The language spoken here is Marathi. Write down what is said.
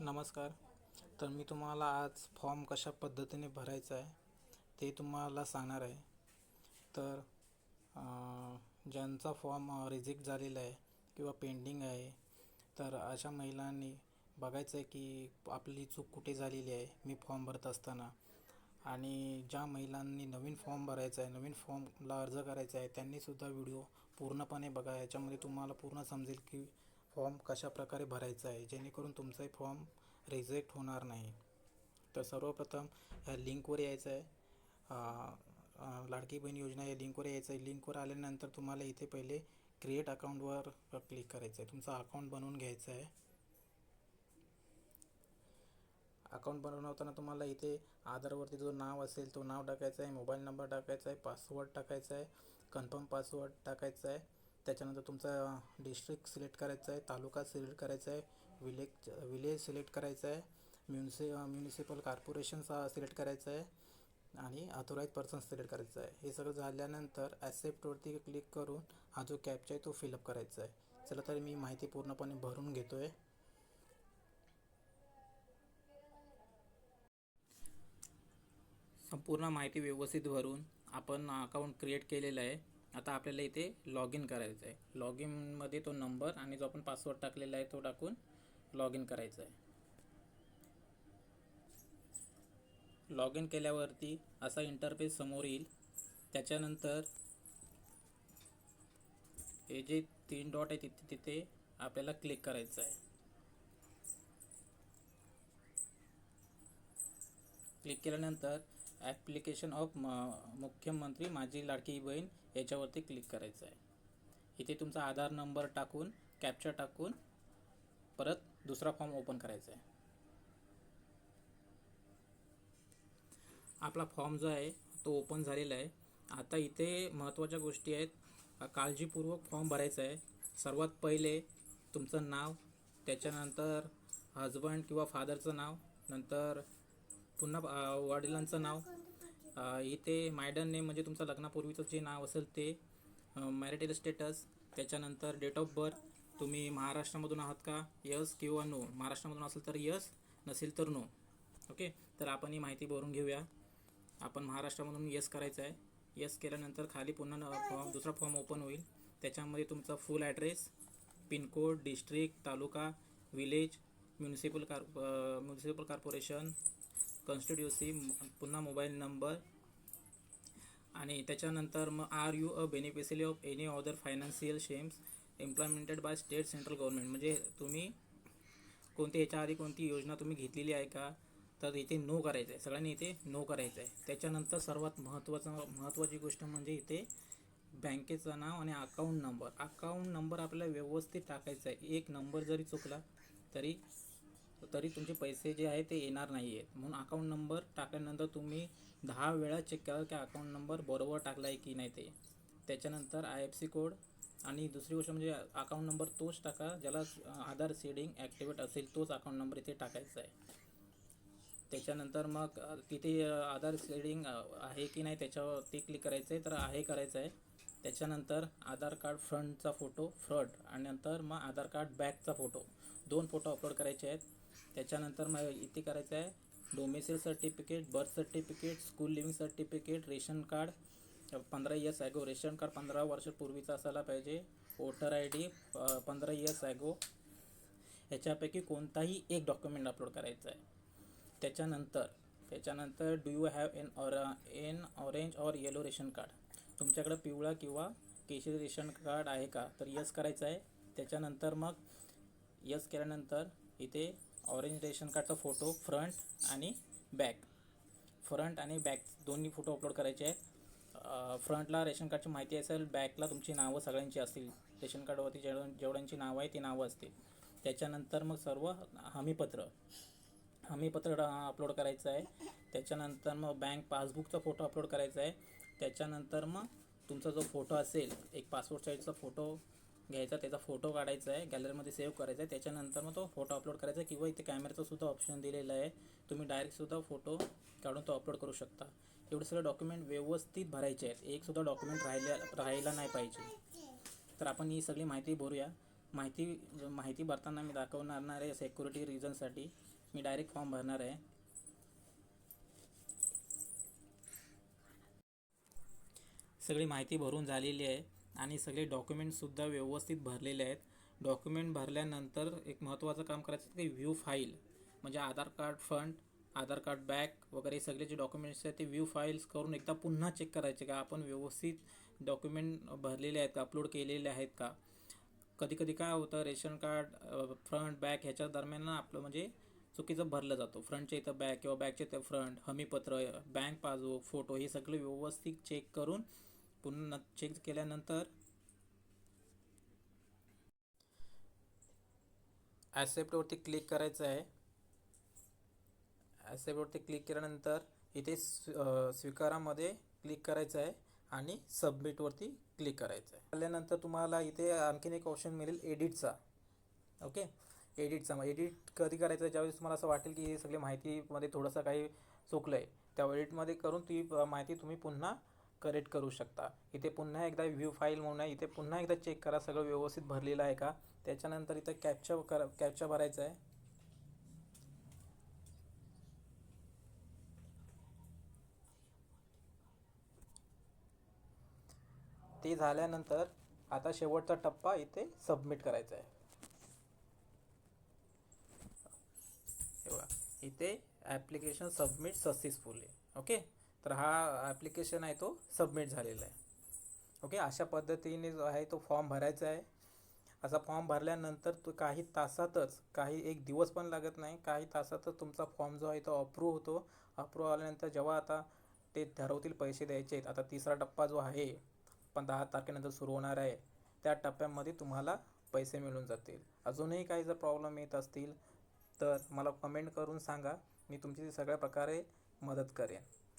नमस्कार. तर मी तुम्हाला आज फॉर्म कशा पद्धतीने भरायचा आहे ते तुम्हाला सांगणार आहे. तर ज्यांचा फॉर्म रिजेक्ट झालेला आहे किंवा पेंडिंग आहे तर अशा महिलांनी बघायचं आहे की आपली चूक कुठे झालेली आहे मी फॉर्म भरत असताना. आणि ज्या महिलांनी नवीन फॉर्म भरायचा आहे नवीन फॉर्मला अर्ज करायचा आहे त्यांनीसुद्धा व्हिडिओ पूर्णपणे बघा. याच्यामध्ये तुम्हाला पूर्ण समजेल की फॉर्म कशाप्रकारे भरायचा आहे? जेणेकरून तुमचाही फॉर्म रिजेक्ट होणार नाही. तर सर्वप्रथम ह्या लिंकवर यायचं आहे. लाडकी बहीण योजना या लिंकवर यायचं आहे. लिंकवर आल्यानंतर तुम्हाला इथे पहिले क्रिएट अकाउंटवर क्लिक करायचं आहे. तुमचा अकाउंट बनवून घ्यायचं आहे. अकाउंट बनवताना तुम्हाला इथे आधारवरती जो नाव असेल तो नाव टाकायचा आहे. मोबाईल नंबर टाकायचा आहे. पासवर्ड टाकायचा आहे. कन्फर्म पासवर्ड टाकायचा आहे. त्याच्यानंतर तुमचा डिस्ट्रिक्ट सिलेक्ट करायचा आहे तालुका सिलेक्ट करायचा आहे विलेज विलेज सिलेक्ट करायचा आहे म्युन्सि म्युनिसिपल कॉर्पोरेशन सिलेक्ट करायचं आहे आणि अथोराईज पर्सन सिलेक्ट करायचं आहे. हे सगळं झाल्यानंतर ॲसेप्टवरती क्लिक करून हा जो कॅपचा आहे तो फिलअप करायचा आहे. चला तर मी माहिती पूर्णपणे भरून घेतो आहे संपूर्ण माहिती व्यवस्थित भरून आपण अकाउंट क्रिएट केलेलं आहे. आता आपल्याला इथे लॉग इन करायचं आहे. लॉग इनमध्ये तो नंबर आणि जो आपण पासवर्ड टाकलेला आहे तो टाकून लॉग इन करायचं आहे. लॉग इन केल्यावरती असा इंटरफेस समोर येईल. त्याच्यानंतर हे जे तीन डॉट आहे तिथे तिथे आपल्याला क्लिक करायचं आहे. क्लिक केल्यानंतर ॲप्लिकेशन ऑफ म मुख्यमंत्री माझी लाडकी बहीण याच्यावरती क्लिक करायचं आहे. इथे तुमचा आधार नंबर टाकून कॅप्चर टाकून परत दुसरा फॉर्म ओपन करायचा आहे. आपला फॉर्म जो आहे तो ओपन झालेला आहे. आता इथे महत्त्वाच्या गोष्टी आहेत. काळजीपूर्वक फॉर्म भरायचा आहे. सर्वात पहिले तुमचं नाव त्याच्यानंतर हजबंड किंवा फादरचं नाव नंतर पुन्हा वडिलांचं नाव इथे मायडन नेम म्हणजे तुमचं लग्नापूर्वीचं जे नाव असेल ते मॅरिटल स्टेटस त्याच्यानंतर डेट ऑफ बर्थ तुम्ही महाराष्ट्रामधून आहात का? यस किंवा नो महाराष्ट्रामधून असेल तर यस नसेल तर नो ओके तर आपण ही माहिती भरून घेऊया. आपण महाराष्ट्रामधून यस करायचं आहे. यस केल्यानंतर खाली पुन्हा फॉर्म दुसरा फॉर्म ओपन होईल. त्याच्यामध्ये तुमचा full address pincode district taluka village municipal car municipal corporation constituency पुन्हा मोबाईल नंबर. आणि त्याच्यानंतर मग are you a beneficiary of any other financial schemes implemented by state central government. म्हणजे तुम्ही कोणती याच्या आधी कोणती योजना तुम्ही घेतलेली आहे का? तर इथे नो करायचं आहे सगळ्यांनी इथे नो करायचं आहे त्याच्यानंतर सर्वात महत्त्वाचं महत्त्वाची गोष्ट म्हणजे इथे बँकेचं नाव आणि अकाउंट नंबर. अकाउंट नंबर आपल्याला व्यवस्थित टाकायचा आहे एक नंबर जरी चुकला तरी तरी तुमचे पैसे जे आहे ते येणार नाही आहेत म्हणून अकाउंट नंबर टाकल्यानंतर तुम्ही दहा वेळा चेक करा की अकाउंट नंबर बरोबर टाकला आहे की नाही ते. त्याच्यानंतर आय एफ सी कोड आणि दुसरी गोष्ट म्हणजे अकाउंट नंबर तोच टाका ज्याला आधार सीडिंग ॲक्टिवेट असेल तोच अकाउंट नंबर इथे टाकायचा आहे. त्याच्यानंतर मग किती आधार सीडिंग आहे की नाही त्याच्यावर ते क्लिक करायचं आहे तर आहे करायचं आहे. त्याच्यानंतर आधार कार्ड फ्रंटचा फोटो फ्रंट आणि नंतर मग आधार कार्ड बॅकचा फोटो दोन फोटो अपलोड करायचे आहेत. त्याच्यानंतर मग इथे करायचं आहे domicile certificate birth certificate school leaving certificate ration card पंधरा इयर्स ॲगो रेशन कार्ड पंधरा वर्षापूर्वीचं असायला पाहिजे. वोटर आय डी पंधरा इयर्स ॲगो ह्याच्यापैकी कोणताही एक डॉक्युमेंट अपलोड करायचं आहे. त्याच्यानंतर त्याच्यानंतर do you have an or an orange or yellow ration card तुमच्याकडं पिवळा किंवा केशरी रेशन कार्ड आहे का? तर यस करायचं आहे. त्याच्यानंतर मग यस केल्यानंतर इथे ऑरेंज रेशन कार्डचा फोटो फ्रंट आणि बॅक फ्रंट आणि बॅक दोन्ही फोटो अपलोड करायचे आहेत. फ्रंटला रेशन कार्डची माहिती असेल बॅकला तुमची नावं सगळ्यांची असतील. रेशन कार्डवरती जेव जेवढ्यांची नावं आहे ती नावं असतील. त्याच्यानंतर मग सर्व हमीपत्र. हमीपत्र अपलोड करायचं आहे. त्याच्यानंतर मग बँक पासबुकचा फोटो अपलोड करायचा आहे. त्याच्यानंतर मग तुमचा जो फोटो असेल एक पासपोर्ट साईजचा फोटो घ्यायचा त्याचा फोटो काढायचा आहे गॅलरीमध्ये सेव्ह करायचा आहे. त्याच्यानंतर मग तो फोटो अपलोड करायचा आहे किंवा इथे कॅमेराचं सुद्धा ऑप्शन दिलेलं आहे. तुम्ही डायरेक्टसुद्धा फोटो काढून तो अपलोड करू शकता. एवढे सगळे डॉक्युमेंट व्यवस्थित भरायचे आहेत. एकसुद्धा डॉक्युमेंट राहिल्या राहायला नाही पाहिजे. तर आपण ही सगळी माहिती भरूया. माहिती माहिती भरताना मी दाखवणार आहे सेक्युरिटी रिझनसाठी मी डायरेक्ट फॉर्म भरणार आहे. सगळी माहिती भरून झालेली आहे. आणि सगळे डॉक्युमेंटसुद्धा व्यवस्थित भरलेले आहेत. डॉक्युमेंट भरल्यानंतर एक महत्त्वाचं काम करायचं ते व्ह्यू फाईल म्हणजे Aadhaar card front Aadhaar card back वगैरे सगळे जे डॉक्युमेंट्स आहेत ते व्ह्यू फाईल्स करून एकदा पुन्हा चेक करायचे का आपण व्यवस्थित डॉक्युमेंट भरलेले आहेत का अपलोड केलेले आहेत का. कधी कधी काय होतं रेशन कार्ड फ्रंट बॅक ह्याच्या दरम्यान आपलं म्हणजे चुकीचं भरलं जातो. फ्रंटच्या इथं बॅक किंवा बॅकच्या इथं फ्रंट हमीपत्र बँक पासबुक फोटो हे सगळे व्यवस्थित चेक करून पुन्हा चेक केल्यानंतर ॲसेप्टवरती क्लिक करायचं आहे. ॲसेप्टवरती क्लिक केल्यानंतर इथे स्वी स्वीकारामध्ये क्लिक करायचं आहे आणि सबमिटवरती क्लिक करायचं आहे. आल्यानंतर तुम्हाला इथे आणखीन एक ऑप्शन मिळेल एडिटचा ओके एडिटचा मग एडिट कधी करायचं आहे? ज्यावेळेस तुम्हाला असं वाटेल की हे सगळी माहितीमध्ये थोडंसं काही चुकलं आहे त्या एडिटमध्ये करून ती माहिती तुम्ही पुन्हा करेक्ट करू शकता. इथे पुन्हा एकदा व्ह्यू फाईल म्हणून आहे. इथे पुन्हा एकदा चेक करा. सगळं व्यवस्थित भरलेलं आहे का? त्याच्यानंतर इथं कॅप्चा करा. कॅप्चा भरायचा आहे. ते झाल्यानंतर आता शेवटचा टप्पा इथे सबमिट करायचा आहे. इथे ॲप्लिकेशन सबमिट सक्सेसफुली ओके तर हा ॲप्लिकेशन आहे तो सबमिट झालेला आहे. ओके अशा पद्धतीने जो आहे तो फॉर्म भरायचा आहे. असा फॉर्म भरल्यानंतर तो काही तासातच काही एक दिवस पण लागत नाही. काही तासातच तुमचा फॉर्म जो आहे तो अप्रूव्ह होतो. अप्रूव्ह आल्यानंतर जेव्हा आता ते ठरवतील पैसे द्यायचे आहेत आता तिसरा टप्पा जो आहे पण दहा तारखेनंतर सुरू होणार आहे त्या टप्प्यामध्ये तुम्हाला पैसे मिळून जातील. अजूनही काही जर प्रॉब्लेम येत असतील तर मला कमेंट करून सांगा. मी तुमची सगळ्या प्रकारे मदत करेन.